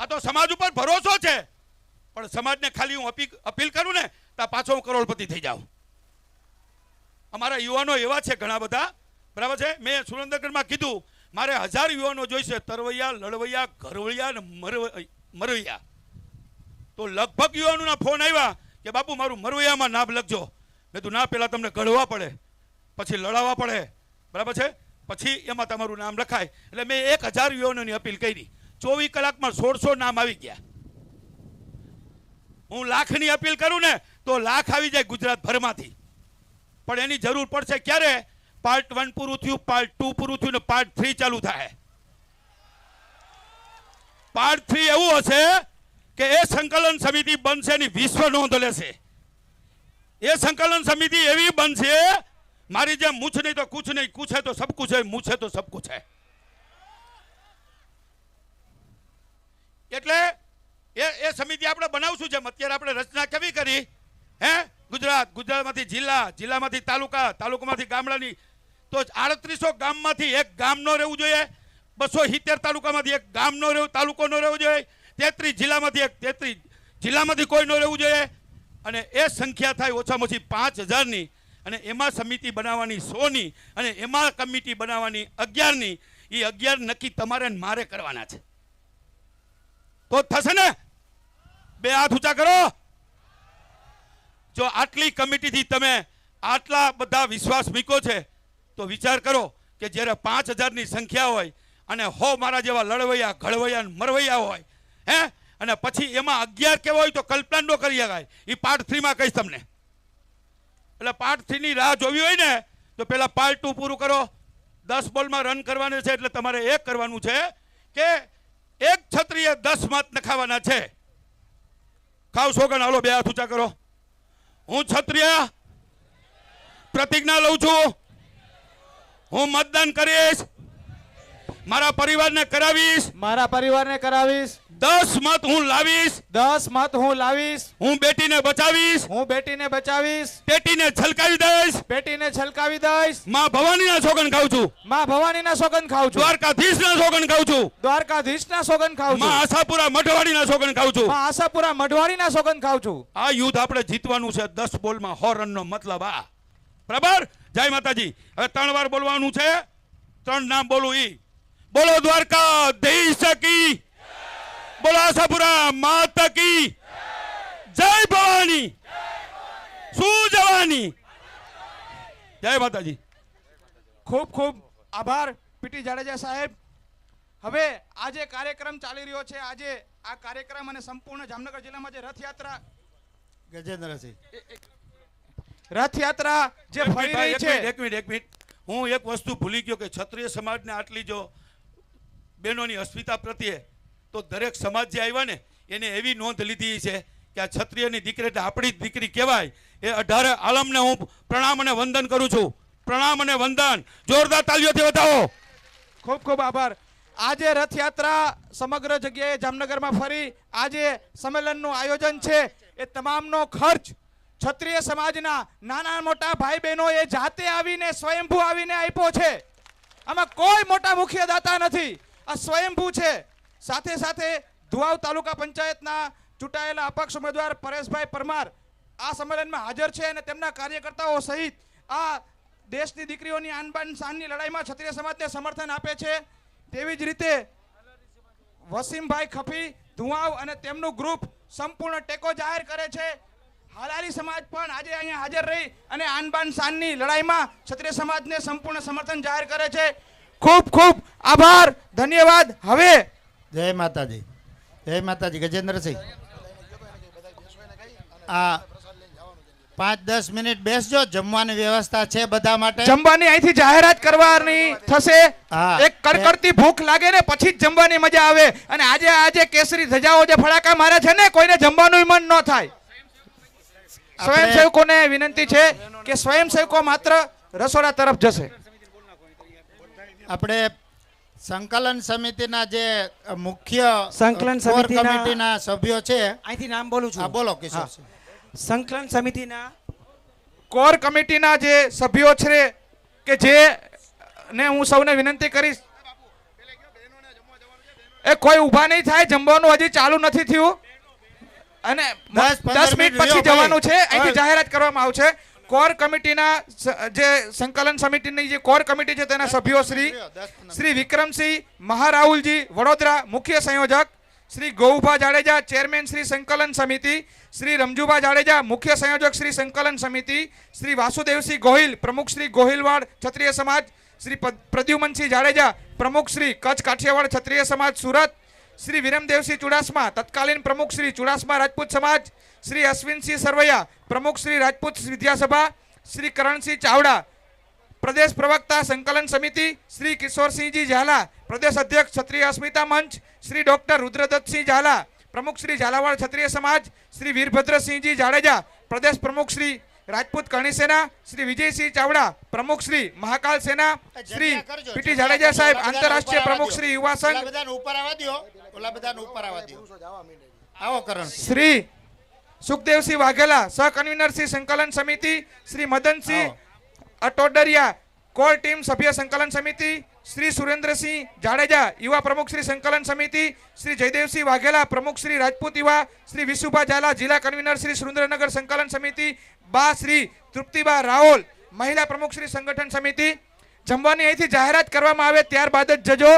આ તો સમાજ ઉપર ભરોસો છે. પણ સમાજને ખાલી હું અપીલ અપીલ કરું ને, તો પાછો હું કરોડપતિ થઈ જાઉં. અમારા યુવાનો એવા છે ઘણા બધા. બરાબર છે? મેં સુરેન્દ્રનગરમાં કીધું, મારે હજાર યુવાનો જોઈશે. તરવૈયા, લડવૈયા, ઘરવૈયા અને મરવૈયા. તો લગભગ યુવાનોના ફોન આવ્યા કે, બાપુ, મારું મરવૈયામાં નામ લખજો. મેં તું ના પહેલાં તમને ઘડવા પડે. પછી લડાવવા પડે. બરાબર છે? પછી એમાં તમારું નામ લખાય. એટલે મેં એક હજાર યુવાનોની અપીલ કરી. ચોવીસ કલાકમાં સોળસો નામ આવી ગયા. હું લાખની અપીલ કરું ને, તો લાખ આવી જાય ગુજરાત ભરમાંથી પણ એની જરૂર પડશે ક્યારે? પાર્ટ વન પૂરું થયું, પાર્ટ ટુ પૂરું થયું ને પાર્ટ થ્રી ચાલુ થાય. પાર્ટ થ્રી એવું હશે કે એ સંકલન સમિતિ બનશે એની વિશ્વ નોંધ લેશે. એ સંકલન સમિતિ એવી બનશે, મારી જેમ મૂછ નહીં તો કુછ નહીં, કુછ હે તો સબ કુછ હે મૂછ હે તો સબ કુછ. હે એટલે એ એ સમિતિ આપણે બનાવશું જેમ અત્યારે આપણે રચના કેવી કરી, હે? ગુજરાત, ગુજરાતમાંથી જિલ્લા, જિલ્લામાંથી તાલુકા, તાલુકામાંથી ગામડાની. તો આડત્રીસો ગામમાંથી એક ગામ ન રહેવું જોઈએ, બસો સિત્તેર તાલુકામાંથી એક ગામ ન રહેવું, તાલુકો ન રહેવું જોઈએ, તેત્રીસ જિલ્લામાંથી એક, તેત્રીસ જિલ્લામાંથી કોઈ ન રહેવું જોઈએ. અને એ સંખ્યા થાય ઓછામાં ઓછી પાંચ હજારની. અને એમાં સમિતિ બનાવવાની સોની અને એમાં કમિટી બનાવવાની અગિયારની. એ અગિયાર નક્કી તમારે મારે કરવાના છે. તો થશે ને? બે હાથ ઊંચા કરો. જો આટલી કમિટીથી તમે આટલા બધા વિશ્વાસ મૂક્યો છે, તો વિચાર કરો કે જ્યારે પાંચ હજારની સંખ્યા હોય અને હો મારા જેવા લડવૈયા, ઘડવૈયા મરવૈયા હોય, હે? અને પછી એમાં અગિયાર કેવા હોય તો કલ્પના ન કરી શકાય. એ પાર્ટ થ્રીમાં કહીશ તમને. એટલે પાર્ટ થ્રીની રાહ જોવી હોય ને, તો પહેલાં પાર્ટ ટુ પૂરું કરો. દસ બોલમાં રન કરવાનું છે એટલે તમારે એ કરવાનું છે કે એક છત્રીએ દસ મત નખાવાના છે. ખાવ સોગન હાલો બે હાથ ઊંચા કરો. હું ક્ષત્રિય પ્રતિજ્ઞા લઉં છું. હું મતદાન કરીશ. મારા પરિવારને કરાવીશ. મારા પરિવારને કરાવીશ. દસ મત હું લાવીશ. દસ મત હું લાવીશ. હું બેટીને બચાવીશ. હું બેટીને બચાવીશ. પેટીને છલકાવી દઈશ. પેટીને છલકાવી દઈશ. માં ભવાનીના સોગન ખાઉં છું. માં ભવાનીના સોગન ખાઉં છું. દ્વારકાધીશના સોગન ખાઉં છું. દ્વારકાધીશના સોગન ખાઉં છું. માં આશાપુરા મઢવાડીના સોગન ખાઉં છું. માં આશાપુરા મઢવાડીના સોગન ખાઉં છું. આ યુદ્ધ આપણે જીતવાનું છે દસ બોલમાં સો રનનો મતલબ આ. બરાબર? જય માતાજી. હવે ત્રણ વાર બોલવાનું છે. ત્રણ નામ બોલું ઈ. બોલો દ્વારકા દેશ કી. બોલો આશાપુરા માતા કી જય ભવાની. શું જવાની? જય માતાજી. ખૂબ ખૂબ આભાર પીટી જાડેજા સાહેબ. હવે આજે કાર્યક્રમ ચાલી રહ્યો છે. આજે આ કાર્યક્રમ અને સંપૂર્ણ જામનગર જિલ્લામાં જે રથયાત્રા ગજેન્દ્રસિંહ. રથયાત્રા જે ફરી રહી છે. એક મિનિટ એક મિનિટ. હું એક વસ્તુ ભૂલી ગયો કે ક્ષત્રિય સમાજને આટલી જો બહેનોની અસ્મિતા પ્રત્યે તો દરેક સમાજ જે આવ્યા ને, એને એવી નોંધ લીધી છે કે આ ક્ષત્રિયની દીકરી એટલે આપણી જ દીકરી કહેવાય, એ અઢારે આલમને હું પ્રણામ અને વંદન કરું છું. પ્રણામ અને વંદન. જોરદાર તાલીઓથી વધાવો. ખૂબ ખૂબ આભાર. આજે રથયાત્રા સમગ્ર જગ્યાએ જામનગરમાં ફરી આજે સંમેલનનું આયોજન છે. એ તમામનો ખર્ચ ક્ષત્રિય સમાજના નાના મોટા ભાઈ બહેનો એ જાતે આવીને સ્વયંભૂ આવીને આપ્યો છે. આમાં કોઈ મોટા મુખ્ય દાતા નથી. આ સ્વયંભૂ છે. સાથે સાથે ધુવાવ તાલુકા પંચાયતના ચૂંટાયેલા અપક્ષ ઉમેદવાર પરેશભાઈ પરમાર આ સંમેલનમાં હાજર છે અને તેમના કાર્યકર્તાઓ સહિત આ દેશની દીકરીઓની આનબાન શાનની લડાઈમાં ક્ષત્રિય સમાજને સમર્થન આપે છે. તેવી જ રીતે વસીમભાઈ ખફી, ધુવાવ અને તેમનું ગ્રુપ સંપૂર્ણ ટેકો જાહેર કરે છે. હાલારી સમાજ પણ આજે અહીંયા હાજર રહી અને આનબાન શાનની લડાઈમાં ક્ષત્રિય સમાજને સંપૂર્ણ સમર્થન જાહેર કરે છે. ખૂબ ખૂબ આભાર, ધન્યવાદ. હવે જય માતાજી. જય માતાજી ગજેન્દ્રસિંહ. આ પાંચ દસ મિનિટ બેસજો જમવાની વ્યવસ્થા છે બધા માટે. જમવાની અહીંથી જાહેરાત કરવાની થશે. એક કડકડતી ભૂખ લાગે ને પછી જ જમવાની મજા આવે. અને આજે આજે કેસરી ધજાઓ જે ફડાકા મારે છે ને કોઈને જમવાનું મન ન થાય. સ્વયંસેવકોને વિનંતી છે કે સ્વયંસેવકો માત્ર રસોડા તરફ જશે. આપણે સંકલન સમિતિના જે મુખ્ય સંકલન સમિતિના- સભ્યો છે અહીંથી નામ બોલું છું. હા બોલો કિશોર સંકલન સમિતિના કોર કમિટીના જે સભ્યો છે કે જે ને હું સૌને વિનંતી કરીશ. એ કોઈ ઊભા નહીં થાય જમવાનું હજી ચાલુ નથી થયું. અને દસ, મિનિટ પછી જવાનું છે અહીંથી જાહેરાત કરવામાં આવશે. કોર કમિટીના જે સંકલન સમિતિની જે કોર કમિટી છે તેના સભ્યો શ્રી શ્રી વિક્રમસિંહ મહારાહુલજી વડોદરા મુખ્ય સંયોજક શ્રી ગૌભા જાડેજા ચેરમેન શ્રી સંકલન સમિતિ શ્રી રમજુભા જાડેજા મુખ્ય સંયોજક શ્રી સંકલન સમિતિ શ્રી વાસુદેવસિંહ ગોહિલ પ્રમુખ શ્રી ગોહિલવાડ ક્ષત્રિય સમાજ શ્રી પ્રદ્યુમનસિંહ જાડેજા પ્રમુખ શ્રી કચ્છ કાઠિયાવાડ ક્ષત્રિય સમાજ સુરત શ્રી વિરમદેવસિંહ ચુડાસમા તત્કાલીન પ્રમુખ શ્રી ચુડાસમા રાજપૂત સમાજ શ્રી અશ્વિનસિંહ સરવૈયા પ્રમુખ શ્રી રાજપૂત વિદ્યાસભા શ્રી કરણસિંહ ચાવડા પ્રદેશ પ્રવક્તા સંકલન સમિતિ શ્રી કિશોરસિંહજી ઝાલા પ્રદેશ અધ્યક્ષ ક્ષત્રિય અસ્મિતા મંચ શ્રી ડોક્ટર રુદ્રદત્તસિંહ ઝાલા પ્રમુખ શ્રી ઝાલાવાડ ક્ષત્રિય સમાજ શ્રી વીરભદ્રસિંહજી જાડેજા પ્રદેશ પ્રમુખ શ્રી રાજપૂત કરણી સેના શ્રી વિજયસિંહ ચાવડા પ્રમુખ શ્રી મહાકાલ સેના શ્રી પીટી જાડેજા સાહેબ આંતરરાષ્ટ્રીય પ્રમુખ શ્રી યુવા સંઘ ઉપર આવવા દ્યો. ઓલા બધાને ઉપર આવવા દો આવો કરણ શ્રી સુખદેવસિંહ વાઘેલા સહ કન્વીનર શ્રી સંકલન સમિતિ શ્રી મદનસિંહ અટોડરિયા કોર ટીમ સભ્ય સંકલન સમિતિ શ્રી સુરેન્દ્રસિંહ જાડેજા યુવા પ્રમુખ શ્રી સંકલન સમિતિ શ્રી જયદેવસિંહ વાઘેલા પ્રમુખ શ્રી રાજપૂત યુવા શ્રી વિશુભા ઝાલા જિલ્લા કન્વીનર શ્રી સુરેન્દ્રનગર સંકલન સમિતિ બા શ્રી તૃપ્તિબા રાઓલ મહિલા પ્રમુખ શ્રી સંગઠન સમિતિ. જમવાની અહીંથી જાહેરાત કરવામાં આવે ત્યારબાદ જ જજો.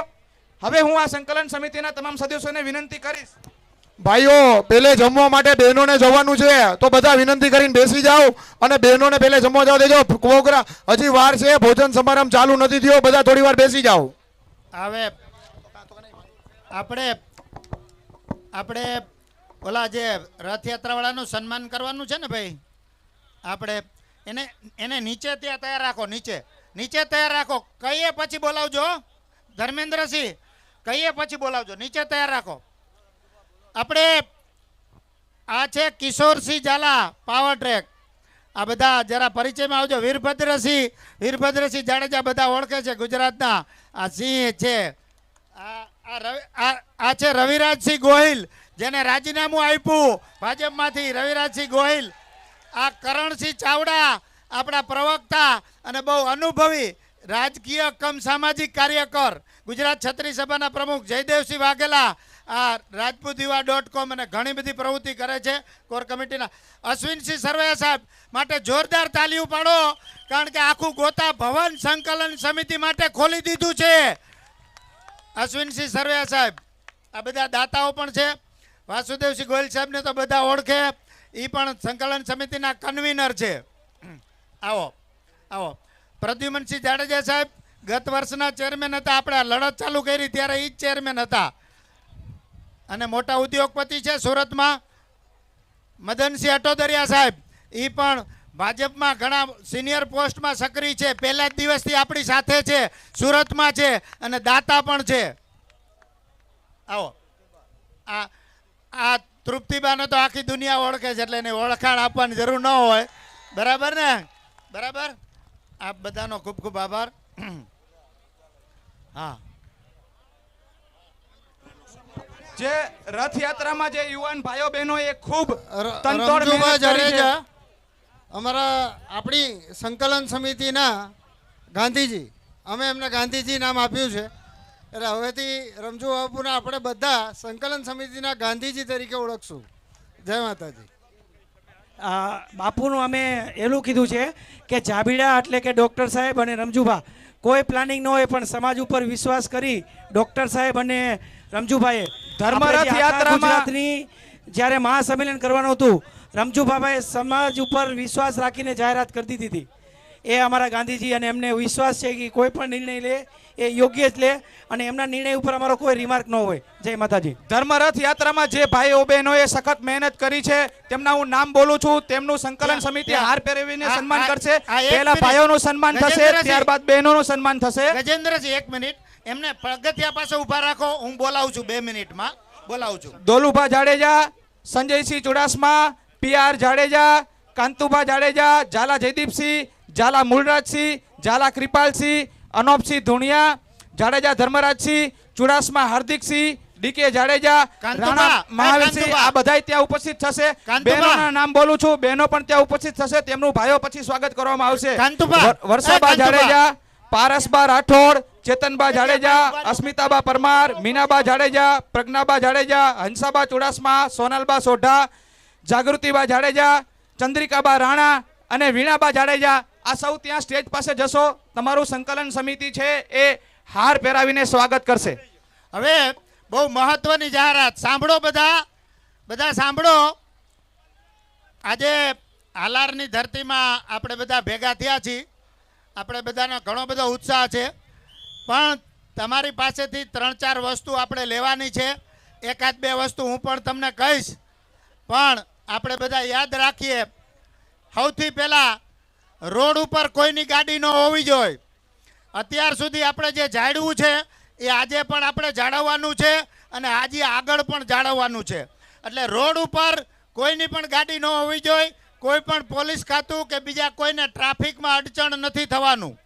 હવે હું આ સંકલન સમિતિના તમામ સદસ્યોને વિનંતી કરીશ. ભાઈઓ પેલે જમવા માટે બહેનોને જવાનું છે તો બધા વિનંતી કરીને બેસી જાઓ અને બહેનોને પેલે જમવા જવા દેજો. કોગરા હજી વાર છે ભોજન સમારંભ ચાલુ નથી થયો બધા થોડી વાર બેસી જાઓ. હવે આપણે આપણે ઓલા જે રથયાત્રાવાળાનું સન્માન કરવાનું છે ને ભાઈ? આપણે એને એને નીચે ત્યાં તૈયાર રાખો નીચે. નીચે તૈયાર રાખો. કહીએ પછી બોલાવજો ધર્મેન્દ્રસિંહ કહીએ પછી બોલાવજો. નીચે તૈયાર રાખો. આપણે આ છે કિશોરસિંહ ઝાલા પાવર ટ્રેક આ બધા જરા પરિચયમાં આવજો. વીરભદ્રસિંહ વીરભદ્રસિંહ જાડેજા બધા ઓળખે છે ગુજરાતના. આ સિંહ છે. આ છે રવિરાજસિંહ ગોહિલ, જેને રાજીનામું આપ્યું ભાજપમાંથી. રવિરાજસિંહ ગોહિલ, આ કરણસિંહ ચાવડા, આપણા પ્રવક્તા અને બહુ અનુભવી રાજકીય કમ સામાજિક કાર્યકર, ગુજરાત છત્રી સભાના પ્રમુખ જયદેવસિંહ વાઘેલા આ રાજપૂત યુવા ડોટ કોમ અને ઘણી બધી પ્રવૃત્તિ કરે છે કોર કમિટીના. અશ્વિનસિંહ સરવૈયા સાહેબ માટે જોરદાર તાલીઓ પાડો કારણ કે આખું ગોતા ભવન સંકલન સમિતિ માટે ખોલી દીધું છે. અશ્વિનસિંહ સરવૈયા સાહેબ, આ બધા દાતાઓ પણ છે. વાસુદેવસિંહ ગોયલ સાહેબને તો બધા ઓળખે. એ પણ સંકલન સમિતિના કન્વીનર છે. આવો આવો. પ્રદ્યુમનસિંહ જાડેજા સાહેબ ગત વર્ષના ચેરમેન હતા. આપણે લડત ચાલુ કરી ત્યારે એ જ ચેરમેન હતા. અને મોટા ઉદ્યોગપતિ છે સુરતમાં મદનસિંહ અટોદરિયા સાહેબ. એ પણ ભાજપમાં ઘણા સિનિયર પોસ્ટમાં સક્રિય છે. પહેલા જ દિવસથી આપણી સાથે છે, સુરતમાં છે અને દાતા પણ છે. આવો. આ આ તૃપ્તિબાને તો આખી દુનિયા ઓળખે છે, એટલે એને ઓળખાણ આપવાની જરૂર ન હોય. બરાબર ને? બરાબર? આપ બધાનો ખૂબ ખૂબ આભાર. હા. જે રથયાત્રામાં જે યુવાન ભાઈઓ બહેનો એ ખૂબ. જાડેજા અમારા આપણી સંકલન સમિતિના ગાંધીજી અમે એમને ગાંધીજી નામ આપ્યું છે. એટલે હવેથી રમજુ બાપુને આપણે બધા સંકલન સમિતિના ગાંધીજી તરીકે ઓળખશું. જય માતાજી. બાપુનું અમે એલું કીધું છે કે જાબીડા એટલે કે ડૉક્ટર સાહેબ અને રમજુભા. કોઈ પ્લાનિંગ ન હોય પણ સમાજ ઉપર વિશ્વાસ કરી ડૉક્ટર સાહેબ અને રમજુભાઈએ. ધર્મરથ ગુજરાતની જ્યારે મહાસંમેલન કરવાનું હતું રમજુભાભાઈએ સમાજ ઉપર વિશ્વાસ રાખીને જાહેરાત કરી દીધી હતી. એ અમારા ગાંધીજી અને એમને વિશ્વાસ છે કે કોઈ પણ નિર્ણય લે એ યોગ્ય જ લે અને એમના નિર્ણય ઉપર અમારો કોઈ રિમાર્ક ન હોય. જય માતાજી. ધર્મરથ યાત્રામાં જે ભાઈઓ બહેનોએ સખત મહેનત કરી છે તેમના હું નામ બોલું છું તેમનું સંકલન સમિતિ હાર પહેરવીને સન્માન કરશે. એક પહેલા મિનિટ. ભાઈઓનું સન્માન થશે ત્યારબાદ બહેનોનું સન્માન થશે. ગજેન્દ્રજી એક મિનિટ. એમને પગથિયા પાસે ઊભા રાખો હું બોલાવું છું બે મિનિટમાં. બોલાવું છું. Dolubha Jadeja Sanjaysinh Chudasama P R Jadeja Kantubha Jadeja Zala Jaydeepsinh Zala Mulrajsinh Zala Krupalsinh Anopsinh Dhuniya Jadeja Dharmarajsinh Chudasama Hardiksinh D K Jadeja Rana Mahavirsinh આ બધાય ત્યાં ઉપસ્થિત થશે. બહેનોના નામ બોલું છું. બહેનો પણ ત્યાં ઉપસ્થિત થશે. તેમનું ભાઈઓ પછી સ્વાગત કરવામાં આવશે. વર્ષાબા જાડેજા પારસબા રાઠોડ ચેતનબા જાડેજા અસ્મિતાબા પરમાર મીનાબા જાડેજા પ્રજ્ઞાબા જાડેજા હંસાબા ચુડાસમા સોનલબા સોઢા જાગૃતિબા જાડેજા ચંદ્રિકાબા રાણા અને વીણાબા જાડેજા આ સૌ ત્યાં સ્ટેજ પાસે જશો. તમારું સંકલન સમિતિ છે એ હાર પહેરાવીને સ્વાગત કરશે. હવે બહુ મહત્વની જાહેરાત. સાંભળો બધા. બધા સાંભળો. આજે હાલારની ધરતીમાં આપણે બધા ભેગા થયા છીએ. આપણે બધાનો ઘણો બધો ઉત્સાહ છે. પણ તમારી પાસેથી ત્રણ ચાર વસ્તુ આપણે લેવાની છે. એકાદ બે વસ્તુ હું પણ તમને કહીશ. પણ આપણે બધા યાદ રાખીએ. સૌથી પહેલાં રોડ ઉપર કોઈની ગાડી ન હોવી જોઈએ. અત્યાર સુધી આપણે જે જાળવું છે, એ આજે પણ આપણે જાળવવાનું છે અને આજે આગળ પણ જાળવવાનું છે. એટલે રોડ ઉપર કોઈની પણ ગાડી ન હોવી જોઈએ, કોઈ પણ પોલીસ ખાતું કે બીજા કોઈને ટ્રાફિકમાં અડચણ નથી થવાનું.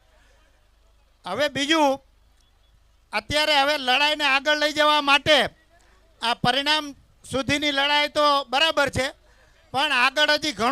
હવે બીજું, અત્યારે હવે લડાઈને આગળ લઈ જવા માટે આ પરિણામ સુધીની લડાઈ તો બરાબર છે, પણ આગળ હજી ઘણું